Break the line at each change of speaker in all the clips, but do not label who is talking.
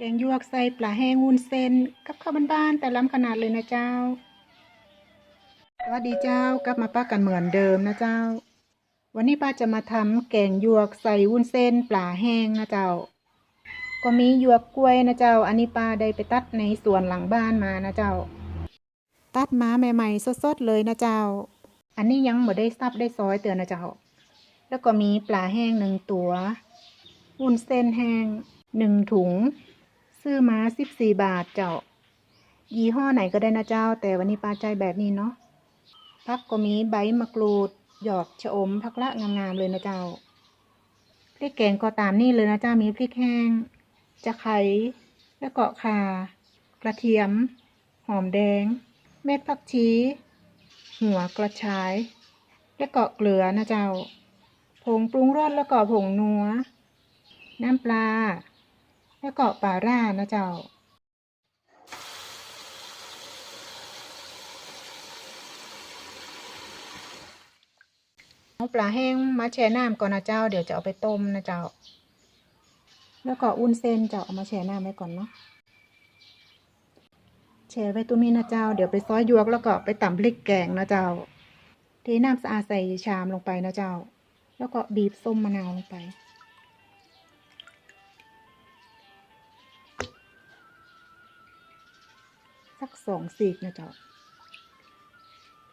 แกงยวกใส่ปลาแห้งวุ้นเส้นกับข้าวบ้านๆแต่ล้ำขนาดเลยนะเจ้าสวัสดีเจ้ากลับมาป้ากันเหมือนเดิมนะเจ้า วันนี้ป้าจะมาทำแกงยวกใส่วุ้นเส้นปลาแห้งนะเจ้า ก็มียวกกล้วยนะเจ้า อันนี้ป้าได้ไปตัดในสวนหลังบ้านมานะเจ้า ตัดมาใหม่ๆสดๆเลยนะเจ้า อันนี้ยังบ่ได้ซับได้ซอยเตือนนะเจ้า แล้วก็มีปลาแห้งหนึ่งตัววุ้นเส้นแห้งหนึ่งถุง ซื้อมาสิบสี่บาทเจ้า ยี่ห้อไหนก็ได้นะเจ้า แต่วันนี้ป้าใจแบบนี้เนาะพักก็มีใบมะกรูด หยอดชะอมพักละงามๆเลยนะเจ้า พริกแกงก็ตามนี่เลยนะเจ้า มีพริกแห้ง จะไคร้แล้วก็ข่ากระเทียม หอมแดง เม็ดผักชี หัวกระชาย แล้วก็เกลือนะเจ้า ผงปรุงรสแล้วก็ผงนัว น้ำปลา แล้วก็ปลาร่านะเจ้า เอาปลาแห้งมาแช่น้ำก่อนนะเจ้า เดี๋ยวจะเอาไปต้มนะเจ้า แล้วก็อุ้นเส้นเจ้าเอามาแช่น้ำไว้ก่อนเนาะแช่ไว้ตรงนี้นะเจ้า เดี๋ยวไปซอยยวกแล้วก็ไปตำพริกแกงนะเจ้าเทน้ำสะอาดใส่ชามลงไปนะเจ้า แล้วก็บีบส้มมะนาวลงไป กสองสีกนะเจ้า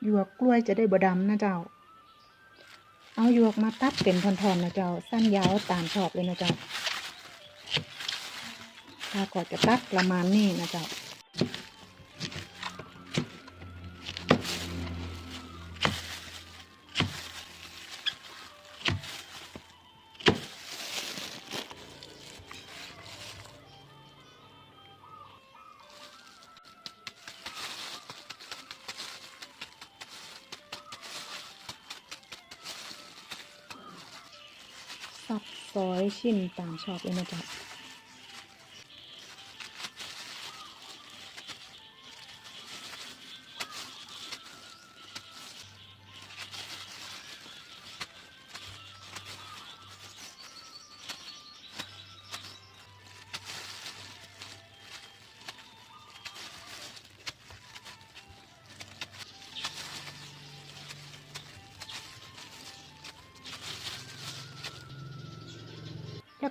หยวกกล้วยจะได้บดำนะเจ้า เอาหยวกมาตัดเป็นท่อนๆนะเจ้า สั้นยาวตามชอบเลยนะเจ้าถ้าก็จะตัดประมาณนี้นะเจ้า สับซอยชิ้นตามชอบเลยนะจ๊ะ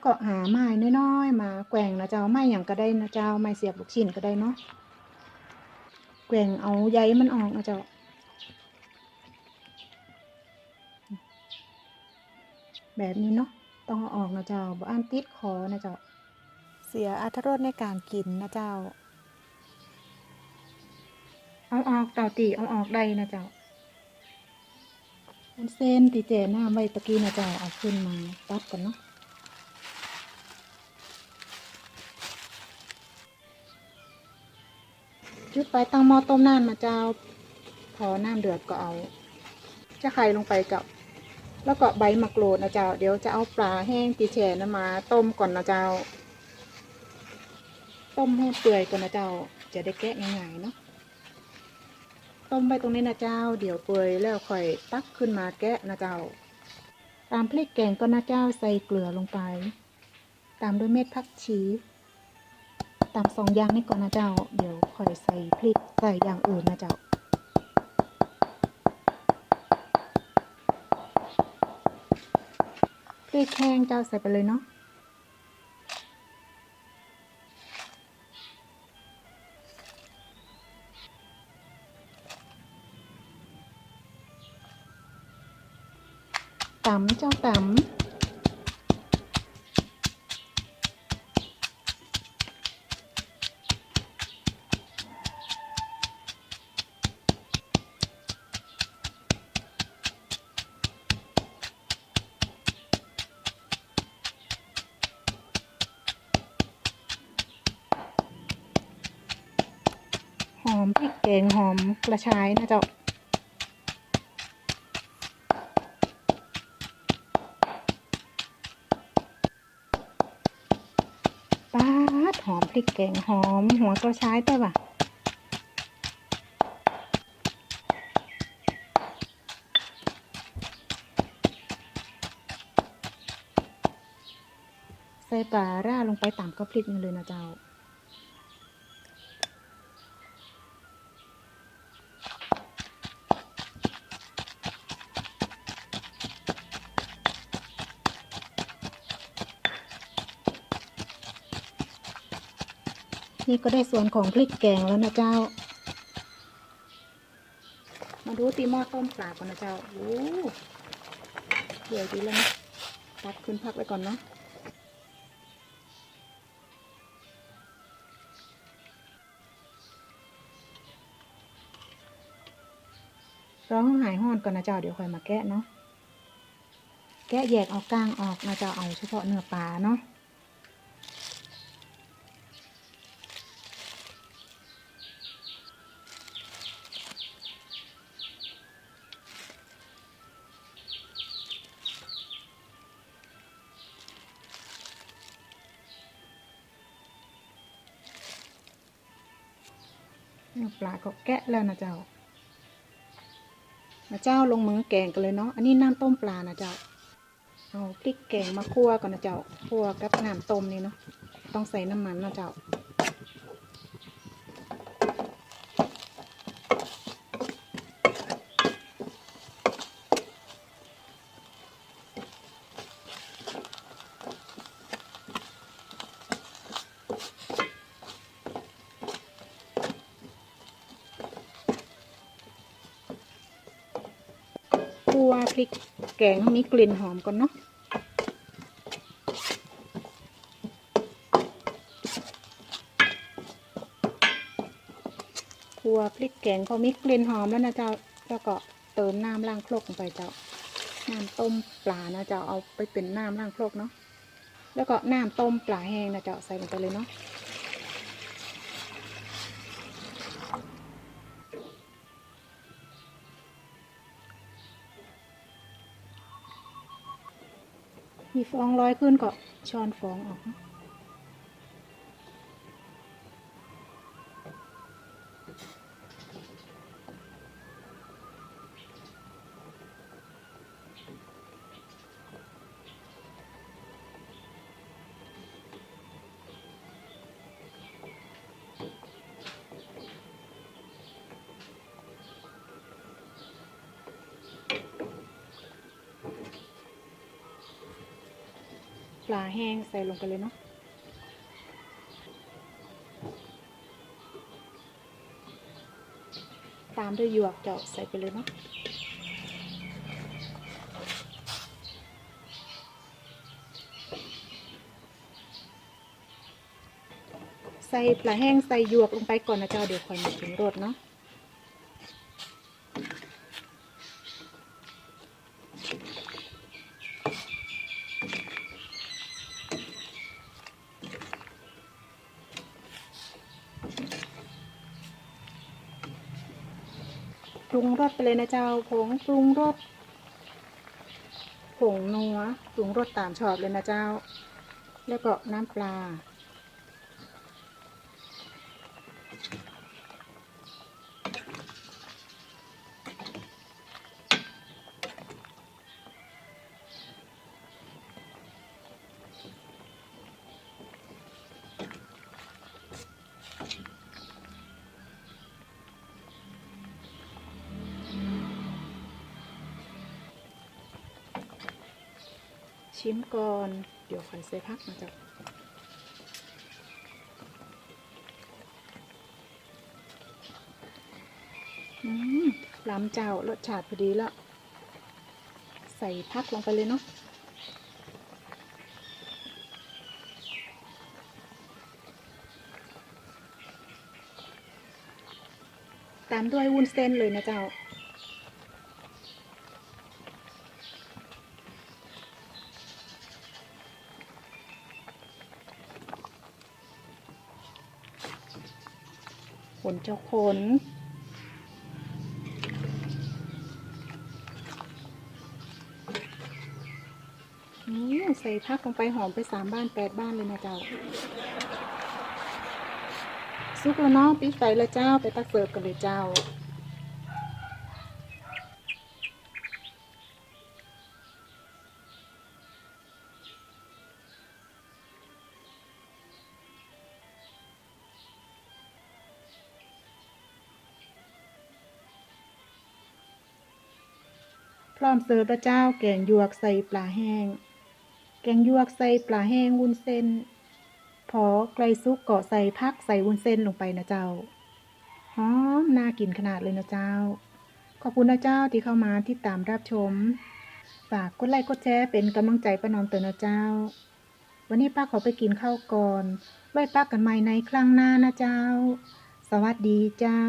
ก็หาไม้น้อยๆมาแกว่งนะเจ้าไม้อย่างก็ได้นะเจ้าไม้เสียบลูกชิ้นก็ได้เนาะแกว่งเอาใยมันออกนะเจ้าแบบนี้เนาะต้องเอาออกนะเจ้าบ่อันติดคอนะเจ้าเสียอรรถรสในการกินนะเจ้า เอาออกเต่าตีเอาออกได้นะเจ้าเส้นตีเจหน้าไว้ตะกี้นะเจ้าเอาขึ้นมาตัดกันเนาะ จุดไฟตั้งหม้อต้มน้ำมาเจ้า พอน้ำเดือดก็เอา จะไข่ลงไปกับ แล้วก็ใบมะกรูดนะเจ้า เดี๋ยวจะเอาปลาแห้งตีแช่นั้นมา ต้มก่อนนะเจ้า ต้มให้เปื่อยก่อนนะเจ้า จะได้แกะง่ายๆเนาะ ต้มไปตรงนี้นะเจ้า เดี๋ยวเปื่อยแล้วค่อยตักขึ้นมาแกะนะเจ้า ตามพริกแกงก็นะเจ้าใส่เกลือลงไป ตามด้วยเม็ดผักชี ตามสองอย่างนี้ก่อนนะเจ้า เดี๋ยวค่อยใส่พริกใส่อย่างอื่นนะเจ้าพริกแห้งเจ้าใส่ไปเลยเนาะตำเจ้าตำ แกงหอมกระชายนะเจ้าป๊าหอมพริกแกงหอมหัวกระชายแต่ว่าใส่ปลาร่าลงไปตามกับพริกนี่เลยนะเจ้า นี่ก็ได้ส่วนของพริกแกงแล้วนะเจ้า มาดูตีหม้อต้มปลาก่อนนะเจ้า โอ้เดี๋ยวดีแล้วนะตัดขึ้นพักไว้ก่อนเนาะร้องหายห้อนก่อนนะเจ้าเดี๋ยวค่อยมาแกะเนาะแกะแยกเอาก้างออกนะเจ้าเอาเฉพาะเนื้อปลาเนาะ ปลาก็แกะแล้วนะเจ้านะเจ้าลงมือแกงกันเลยเนาะ อันนี้น้ำต้มปลานะเจ้า เอาพริกแกงมาคั่วก่อนนะเจ้า คั่วกับน้ำต้มนี่เนาะ ต้องใส่น้ำมันนะเจ้า วพริกแกงมีกลิ่นหอมก่อนเนาะคัวพริกแกงพอมีกลิ่นหอมแล้วนะเจ้า แล้วก็เติมน้ำล้างโครกลงไปเจ้า น้ำต้มปลานะเจ้า เอาไปเป็นน้ำล้างโครกเนาะ แล้วก็น้ำต้มปลาแห้งนะเจ้าใส่ลงไปเลยเนาะ มีฟองลอยขึ้นก็ช้อนฟองออก ปลาแห้งใส่ลงไปเลยเนาะตามด้วยหยวกเจาะใส่ไปเลยเนาะใส่ปลาแห้งใส่หยวกลงไปก่อนนะเจ้าเดี๋ยวค่อยมาถึงรสเนาะ รุงรสไปเลยนะเจ้าผงปรุงรสผงนัวปรุงรสตามชอบเลยนะเจ้า แล้วก็น้ำปลา ชิมก่อน เดี๋ยวค่อยใส่พักนะจ้าอืมล้ำเจ้ารสชาติพอดีแล้ว ใส่พักลงไปเลยเนาะตามด้วยวุ้นเส้นเลยนะเจ้า นเจ้าขนนี่ใส่พักลงไปหอมไปสามบ้านแปดบ้านเลยนะเจ้าซุกแล้วเนาะปิดไฟแล้วเจ้าไปตักเสิร์ฟกันเลยเจ้า พร้อมเสิร์ฟแล้วเจ้าแกงยวกใส่ปลาแห้ง แกงยวกใส่ปลาแห้งวุ้นเส้น พอไกลซุกก็ใส่พักใส่วุ้นเส้นลงไปนะเจ้าหอมน่ากินขนาดเลยนะเจ้า ขอบคุณนะเจ้าที่เข้ามาที่ตามรับชม ฝากกดไลค์กดแชร์เป็นกำลังใจป้านอมเตือนนะเจ้า วันนี้ป้าขอไปกินข้าวก่อน ไว้ป้ากันใหม่ในครั้งหน้านะเจ้า สวัสดีเจ้า